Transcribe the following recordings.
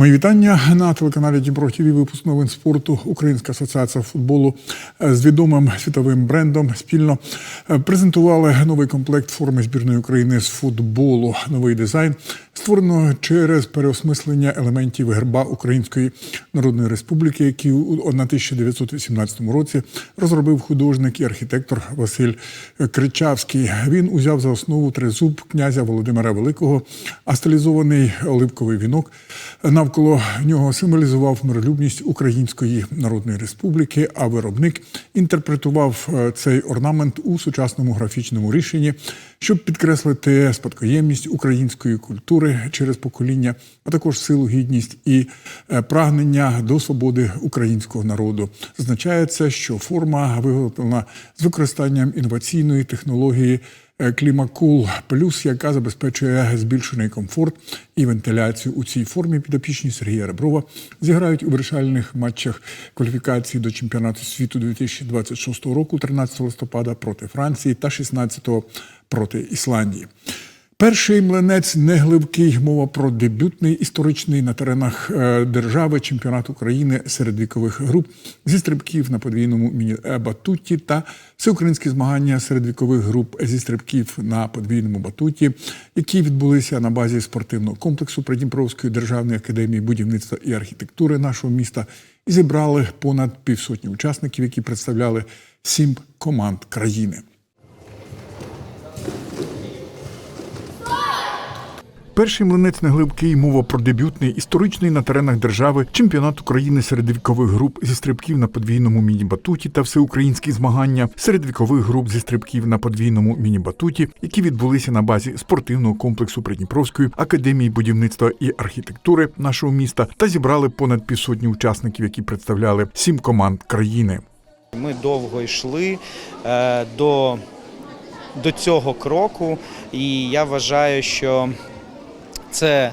Мої вітання на телеканалі Дніпро ТВ випуск новин спорту. Українська асоціація футболу е, з відомим світовим брендом спільно е, презентували новий комплект форми збірної України з футболу. Новий дизайн створено через переосмислення елементів герба Української Народної Республіки, які у 1918 році розробив художник і архітектор Василь Кричавський. Він узяв за основу тризуб князя Володимира Великого, а стилізований оливковий вінок навколо нього символізував миролюбність Української Народної Республіки. А виробник інтерпретував е, цей орнамент у сучасному графічному рішенні, щоб підкреслити спадкоємність української культури через покоління, а також силу, гідність і е, прагнення до свободи українського народу. Зазначається, що форма виготовлена з використанням інноваційної технології. Е, Клімакул плюс, яка забезпечує збільшений комфорт і вентиляцію у цій формі. Підопічні Сергія Реброва зіграють у вирішальних матчах кваліфікації до чемпіонату світу 2026 року, 13 листопада проти Франції та 16 проти Ісландії. Перший млинець не гливкий. Мова про дебютний історичний на теренах е, держави чемпіонат України серед вікових груп зі стрибків на подвійному міні-батуті та всеукраїнські змагання серед вікових груп зі стрибків на подвійному батуті, які відбулися на базі спортивного комплексу Придніпровської державної академії будівництва і архітектури нашого міста і зібрали понад півсотні учасників, які представляли сім команд країни. Перший млинець неглибкий мова про дебютний історичний на теренах держави чемпіонат України серед вікових груп зі стрибків на подвійному міні-батуті та всеукраїнські змагання серед вікових груп зі стрибків на подвійному міні-батуті, які відбулися на базі спортивного комплексу Придніпровської академії будівництва і архітектури нашого міста та зібрали понад півсотні учасників, які представляли сім команд країни. Ми довго йшли е, до, до цього кроку, і я вважаю, що це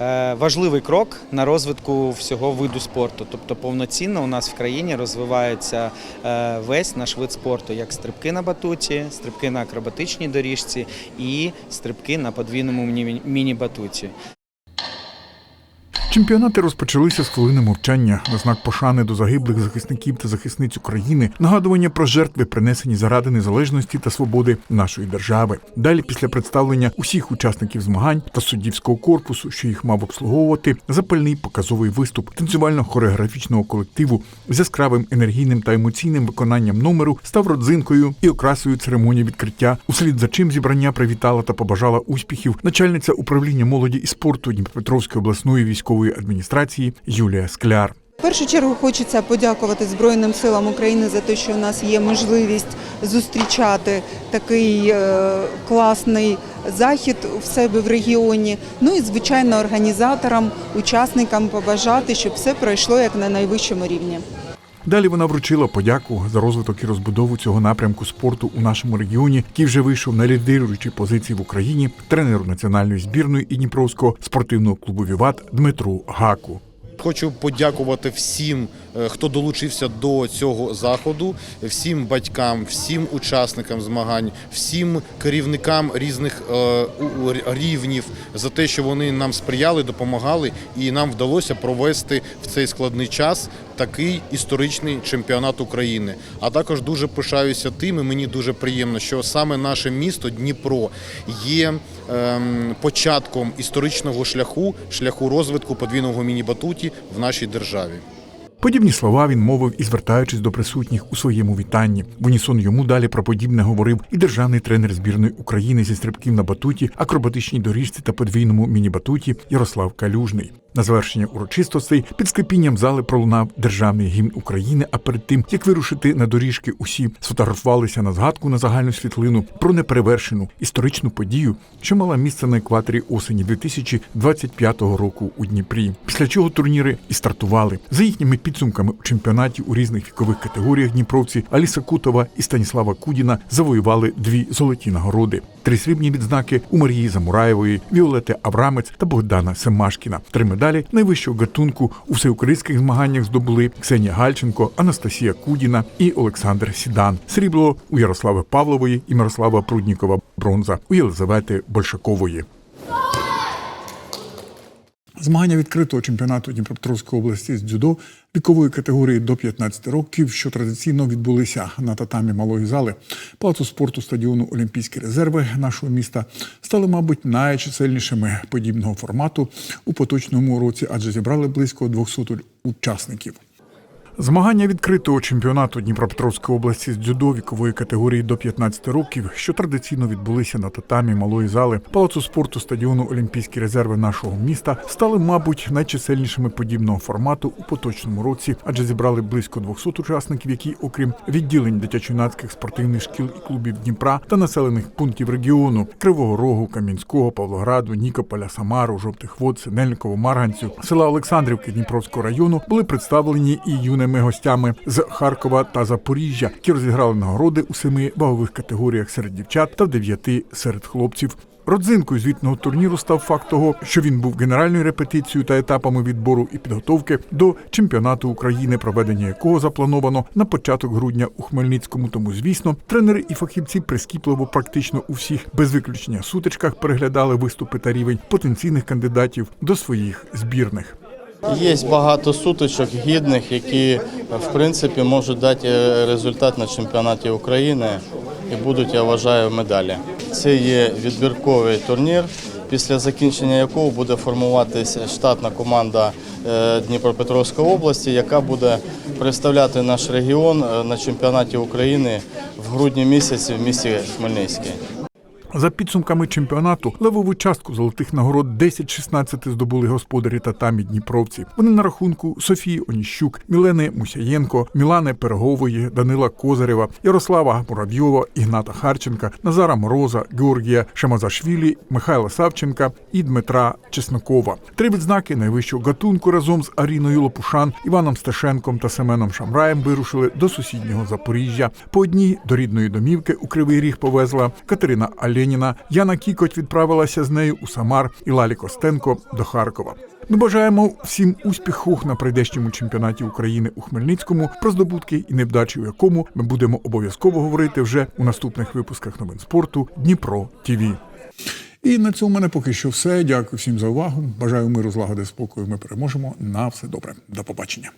е, важливий крок на розвитку всього виду спорту. Тобто повноцінно у нас в країні розвивається е, весь наш вид спорту, як стрибки на батуті, стрибки на акробатичній доріжці і стрибки на подвійному міні-батуті. Чемпіонати розпочалися з хвилини мовчання на знак пошани до загиблих захисників та захисниць України, нагадування про жертви, принесені заради незалежності та свободи нашої держави. Далі, після представлення усіх учасників змагань та суддівського корпусу, що їх мав обслуговувати, запальний показовий виступ танцювально-хореографічного колективу з яскравим енергійним та емоційним виконанням номеру став родзинкою і окрасою церемонії відкриття. Услід за чим зібрання привітала та побажала успіхів начальниця управління молоді і спорту Дніпропетровської обласної військової адміністрації Юлія Скляр. В першу чергу хочеться подякувати Збройним силам України за те, що у нас є можливість зустрічати такий е, класний захід в себе в регіоні. Ну і звичайно організаторам, учасникам побажати, щоб все пройшло як на найвищому рівні. Далі вона вручила подяку за розвиток і розбудову цього напрямку спорту у нашому регіоні, який вже вийшов на лідируючі позиції в Україні тренеру національної збірної і Дніпровського спортивного клубу Віват Дмитру Гаку. Хочу подякувати всім, е, хто долучився до цього заходу, всім батькам, всім учасникам змагань, всім керівникам різних е, рівнів за те, що вони нам сприяли, допомагали, і нам вдалося провести в цей складний час такий історичний чемпіонат України. А також дуже пишаюся тим, і мені дуже приємно, що саме наше місто Дніпро є ем, початком історичного шляху, шляху розвитку подвійного міні-батуті в нашій державі. Подібні слова він мовив і звертаючись до присутніх у своєму вітанні. В унісон йому далі про подібне говорив і державний тренер збірної України зі стрибків на батуті, акробатичній доріжці та подвійному міні-батуті Ярослав Калюжний. На завершення урочистостей під склепінням зали пролунав державний гімн України. А перед тим як вирушити на доріжки, усі сфотографувалися на згадку на загальну світлину про неперевершену історичну подію, що мала місце на екваторі осені 2025 року у Дніпрі. Після чого турніри і стартували за їхніми підсумками чемпіонаті у різних вікових категоріях Дніпровці Аліса Кутова і Станіслава Кудіна завоювали дві золоті нагороди, три срібні відзнаки у Марії Замураєвої, Віолети Аврамець та Богдана Семашкіна. Три медалі найвищого гатунку у всеукраїнських змаганнях здобули Ксенія Гальченко, Анастасія Кудіна і Олександр Сідан. Срібло у Ярослави Павлової і Мирослава Пруднікова. Бронза у Єлизавети Большакової. Змагання відкритого чемпіонату Дніпропетровської області з дзюдо вікової категорії до 15 років, що традиційно відбулися на татамі малої зали палацу спорту стадіону Олімпійські резерви нашого міста, стали, мабуть, найчисельнішими подібного формату у поточному році, адже зібрали близько 200 учасників. Змагання відкритого чемпіонату Дніпропетровської області з дзюдо вікової категорії до 15 років, що традиційно відбулися на татамі малої зали. Палацу спорту стадіону Олімпійські резерви нашого міста, стали, мабуть, найчисельнішими подібного формату у поточному році, адже зібрали близько 200 учасників, які, окрім відділень дитячо-юнацьких спортивних шкіл і клубів Дніпра та населених пунктів регіону Кривого Рогу, Кам'янського, Павлограду, Нікополя, Самару, Жовтих Вод, Синельниково, Марганцю, села Олександрівки Дніпровського району були представлені і юними гостями з Харкова та Запоріжжя, які розіграли нагороди у семи вагових категоріях серед дівчат та в дев'яти серед хлопців. Родзинкою звітного турніру став факт того, що він був генеральною репетицією та етапами відбору і підготовки до чемпіонату України, проведення якого заплановано на початок грудня у Хмельницькому. Тому, звісно, тренери і фахівці прискіпливо практично у всіх без виключення сутичках переглядали виступи та рівень потенційних кандидатів до своїх збірних. Є багато сутичок гідних, які в принципі можуть дати е, результат на чемпіонаті України і будуть, я вважаю, медалі. Це є відбірковий турнір, після закінчення якого буде формуватися штатна команда е, Дніпропетровської області, яка буде представляти наш регіон е, на чемпіонаті України в грудні місяці в місті Хмельницький. За підсумками чемпіонату левову частку золотих нагород 10-16 здобули господарі татамі Дніпровці. Вони на рахунку Софії Оніщук, Мілени Мусяєнко, Мілани Перегової, Данила Козарєва, Ярослава Муравйова, Ігната Харченка, Назара Мороза, Георгія Шамазашвілі, Михайла Савченка і Дмитра Чеснокова. Три відзнаки найвищого гатунку разом з Аріною Лопушан, Іваном Стешенком та Семеном Шамраєм вирушили до сусіднього Запоріжжя. По одній до рідної домівки у Кривий Ріг повезла Катерина Альоніна. Яна Кікоть відправилася з нею у Самар і Лалі Костенко до Харкова. Ми бажаємо всім успіху на прийдешньому чемпіонаті України у Хмельницькому, про здобутки і невдачі, у якому ми будемо обов'язково говорити вже у наступних випусках новин спорту Дніпро ТІВІ. І на цьому мене поки що все. Дякую всім за увагу. Бажаю миру, злагоди, спокою. Ми переможемо. На все добре. До побачення.